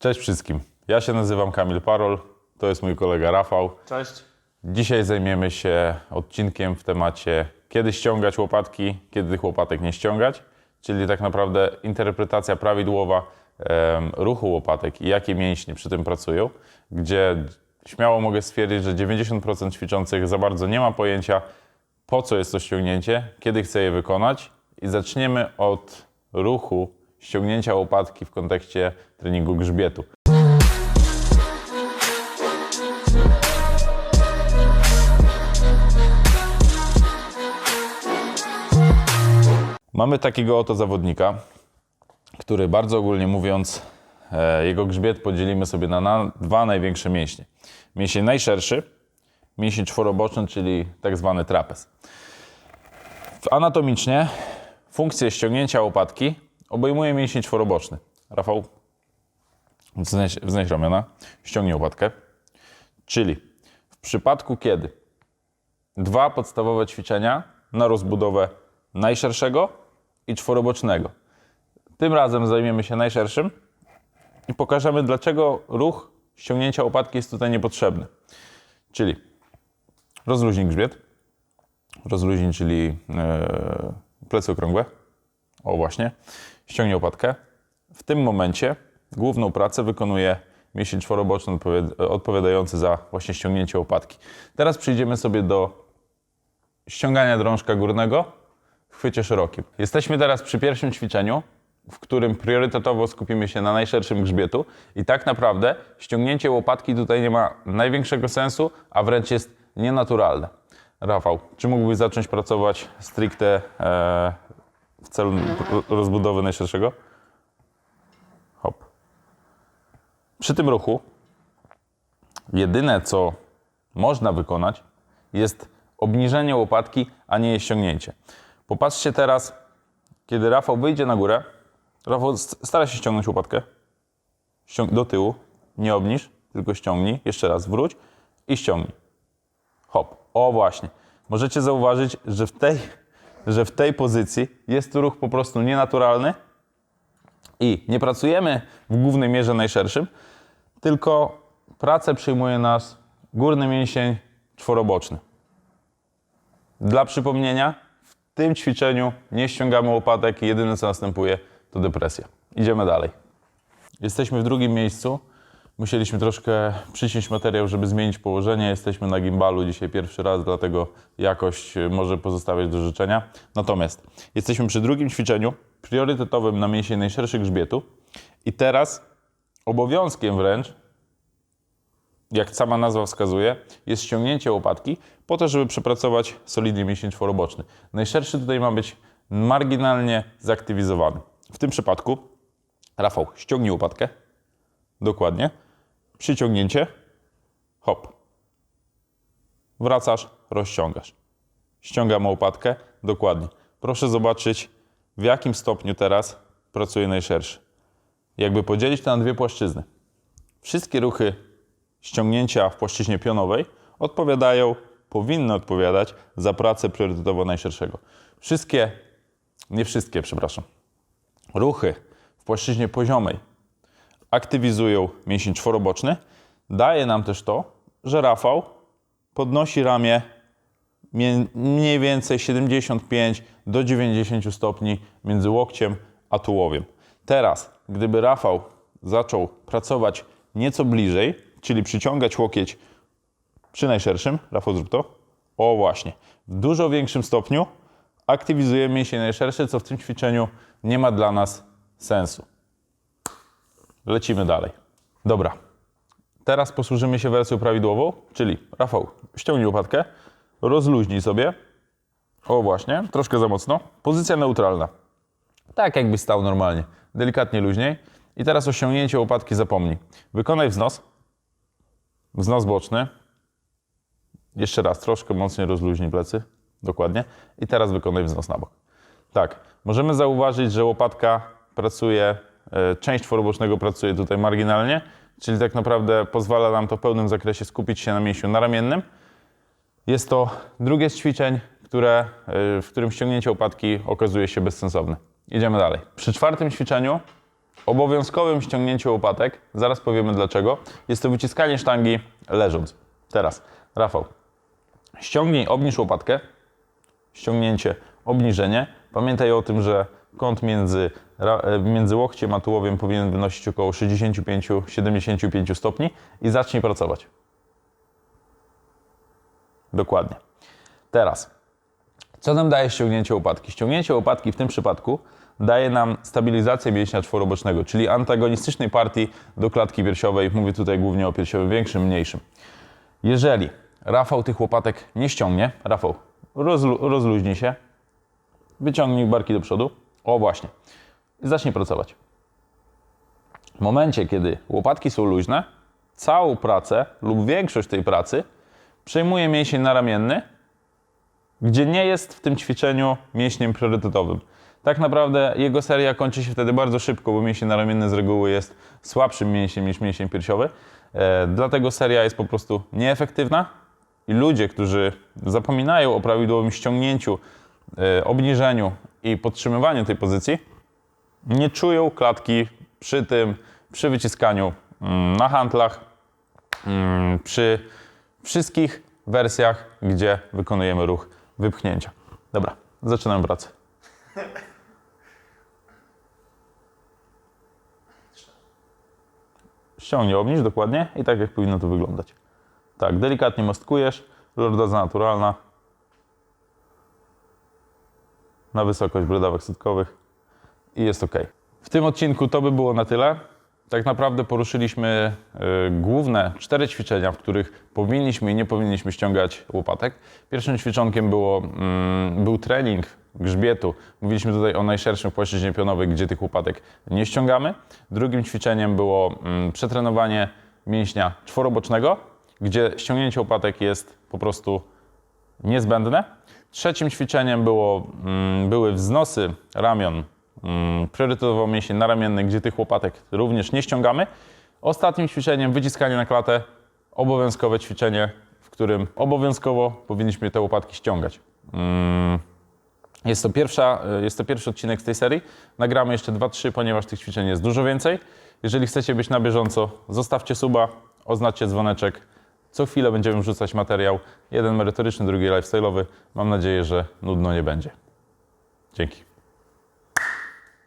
Cześć wszystkim. Ja się nazywam Kamil Parol, to jest mój kolega Rafał. Cześć. Dzisiaj zajmiemy się odcinkiem w temacie kiedy ściągać łopatki, kiedy tych łopatek nie ściągać, czyli tak naprawdę interpretacja prawidłowa em, ruchu łopatek i jakie mięśnie przy tym pracują, gdzie śmiało mogę stwierdzić, że 90% ćwiczących za bardzo nie ma pojęcia po co jest to ściągnięcie, kiedy chce je wykonać i zaczniemy od ruchu ściągnięcia łopatki w kontekście treningu grzbietu. Mamy takiego oto zawodnika, który bardzo ogólnie mówiąc, e, jego grzbiet podzielimy sobie na, dwa największe mięśnie. Mięsień najszerszy, mięsień czworoboczny, czyli tak zwany trapez. Anatomicznie funkcję ściągnięcia łopatki obejmuje mięsień czworoboczny. Rafał, wznieś, wznieś ramiona, ściągnij łopatkę. Czyli w przypadku kiedy dwa podstawowe ćwiczenia na rozbudowę najszerszego i czworobocznego. Tym razem zajmiemy się najszerszym i pokażemy, dlaczego ruch ściągnięcia łopatki jest tutaj niepotrzebny. Czyli rozluźnij grzbiet, rozluźnij, czyli e, plecy okrągłe, o właśnie, ściągnij łopatkę. W tym momencie główną pracę wykonuje mięsień czworoboczny odpowiad- odpowiadający za właśnie ściągnięcie łopatki. Teraz przejdziemy sobie do ściągania drążka górnego w chwycie szerokim. Jesteśmy teraz przy pierwszym ćwiczeniu, w którym priorytetowo skupimy się na najszerszym grzbietu i tak naprawdę ściągnięcie łopatki tutaj nie ma największego sensu, a wręcz jest nienaturalne. Rafał, czy mógłbyś zacząć pracować stricte e, celu ro- rozbudowy najszerszego? Hop. Przy tym ruchu jedyne, co można wykonać, jest obniżenie łopatki, a nie jej ściągnięcie. Popatrzcie teraz, kiedy Rafał wyjdzie na górę, Rafał st- stara się ściągnąć łopatkę Ściąg- do tyłu, nie obniż, tylko ściągnij, jeszcze raz wróć i ściągnij. Hop, o właśnie. Możecie zauważyć, że w tej, że w tej pozycji jest ruch po prostu nienaturalny i nie pracujemy w głównej mierze najszerszym, tylko pracę przyjmuje nas górny mięsień czworoboczny. Dla przypomnienia, w tym ćwiczeniu nie ściągamy łopatek i jedyne co następuje to depresja. Idziemy dalej. Jesteśmy w drugim miejscu. Musieliśmy troszkę przyciąć materiał, żeby zmienić położenie. Jesteśmy na gimbalu dzisiaj pierwszy raz, dlatego jakość y, może pozostawiać do życzenia. Natomiast jesteśmy przy drugim ćwiczeniu, priorytetowym na mięsień najszerszy grzbietu. I teraz obowiązkiem wręcz jak sama nazwa wskazuje, jest ściągnięcie łopatki po to, żeby przepracować solidnie mięsień czworoboczny. Najszerszy tutaj ma być marginalnie zaktywizowany. W tym przypadku, Rafał, ściągnij łopatkę. Dokładnie. Przyciągnięcie. Hop. Wracasz, rozciągasz. Ściągamy łopatkę. Dokładnie. Proszę zobaczyć, w jakim stopniu teraz pracuje najszerszy. Jakby podzielić to na dwie płaszczyzny. Wszystkie ruchy ściągnięcia w płaszczyźnie pionowej odpowiadają, powinny odpowiadać za pracę priorytetowo najszerszego. Wszystkie, nie wszystkie, przepraszam, ruchy w płaszczyźnie poziomej aktywizują mięsień czworoboczny. Daje nam też to, że Rafał podnosi ramię mniej więcej 75 do 90 stopni między łokciem a tułowiem. Teraz, gdyby Rafał zaczął pracować nieco bliżej, czyli przyciągać łokieć przy najszerszym, Rafał zrób to, o właśnie, w dużo większym stopniu aktywizuje mięsień najszerszy, co w tym ćwiczeniu nie ma dla nas sensu. Lecimy dalej. Dobra, teraz posłużymy się wersją prawidłową, czyli Rafał, ściągnij łopatkę, rozluźnij sobie, o właśnie, troszkę za mocno, pozycja neutralna. Tak jakbyś stał normalnie, delikatnie luźniej. I teraz o ściągnięciu łopatki zapomnij. Wykonaj wznos, wznos boczny. Jeszcze raz, troszkę mocniej rozluźnij plecy, dokładnie. I teraz wykonaj wznos na bok. Tak, możemy zauważyć, że łopatka pracuje, e, część czworobocznego pracuje tutaj marginalnie, czyli tak naprawdę pozwala nam to w pełnym zakresie skupić się na mięsiu naramiennym. Jest to drugie z ćwiczeń, które, e, w którym ściągnięcie łopatki okazuje się bezsensowne. Idziemy dalej. Przy czwartym ćwiczeniu obowiązkowym ściągnięciu łopatek, zaraz powiemy dlaczego, jest to wyciskanie sztangi leżąc. Teraz, Rafał, ściągnij, obniż łopatkę, ściągnięcie, obniżenie. Pamiętaj o tym, że kąt między, e, między łokciem a tułowiem powinien wynosić około 65-75 stopni i zacznij pracować. Dokładnie. Teraz, co nam daje ściągnięcie łopatki? Ściągnięcie łopatki w tym przypadku daje nam stabilizację mięśnia czworobocznego, czyli antagonistycznej partii do klatki piersiowej. Mówię tutaj głównie o piersiowym większym, mniejszym. Jeżeli Rafał tych łopatek nie ściągnie, Rafał, rozlu- rozluźnij się, wyciągnij barki do przodu. O właśnie. Zacznij pracować. W momencie, kiedy łopatki są luźne, całą pracę lub większość tej pracy przejmuje mięsień naramienny, gdzie nie jest w tym ćwiczeniu mięśniem priorytetowym. Tak naprawdę jego seria kończy się wtedy bardzo szybko, bo mięsień naramienny z reguły jest słabszym mięsiem niż mięsień piersiowy. E, dlatego seria jest po prostu nieefektywna i ludzie, którzy zapominają o prawidłowym ściągnięciu, obniżeniu i podtrzymywaniu tej pozycji, nie czują klatki przy tym, przy wyciskaniu mm, na handlach, mm, przy wszystkich wersjach, gdzie wykonujemy ruch wypchnięcia. Dobra, zaczynamy pracę. Ściągnij, obniż dokładnie i tak jak powinno to wyglądać. Tak, delikatnie mostkujesz, lordoza naturalna na wysokość brodawek sutkowych i jest ok. W tym odcinku to by było na tyle. Tak naprawdę poruszyliśmy y, główne cztery ćwiczenia, w których powinniśmy i nie powinniśmy ściągać łopatek. Pierwszym ćwiczonkiem było, mm, był trening grzbietu. Mówiliśmy tutaj o najszerszym płaszczyźnie pionowej, gdzie tych łopatek nie ściągamy. Drugim ćwiczeniem było mm, przetrenowanie mięśnia czworobocznego, gdzie ściągnięcie łopatek jest po prostu niezbędne. Trzecim ćwiczeniem było, mm, były wznosy ramion, mm, priorytetowo mięsień naramienny, gdzie tych łopatek również nie ściągamy. Ostatnim ćwiczeniem wyciskanie na klatę, obowiązkowe ćwiczenie, w którym obowiązkowo powinniśmy te łopatki ściągać. Mm, Jest to, pierwsza, jest to pierwszy odcinek z tej serii. Nagramy jeszcze 2-3, ponieważ tych ćwiczeń jest dużo więcej. Jeżeli chcecie być na bieżąco, zostawcie suba, oznaczcie dzwoneczek. Co chwilę będziemy wrzucać materiał. Jeden merytoryczny, drugi lifestyle'owy. Mam nadzieję, że nudno nie będzie. Dzięki.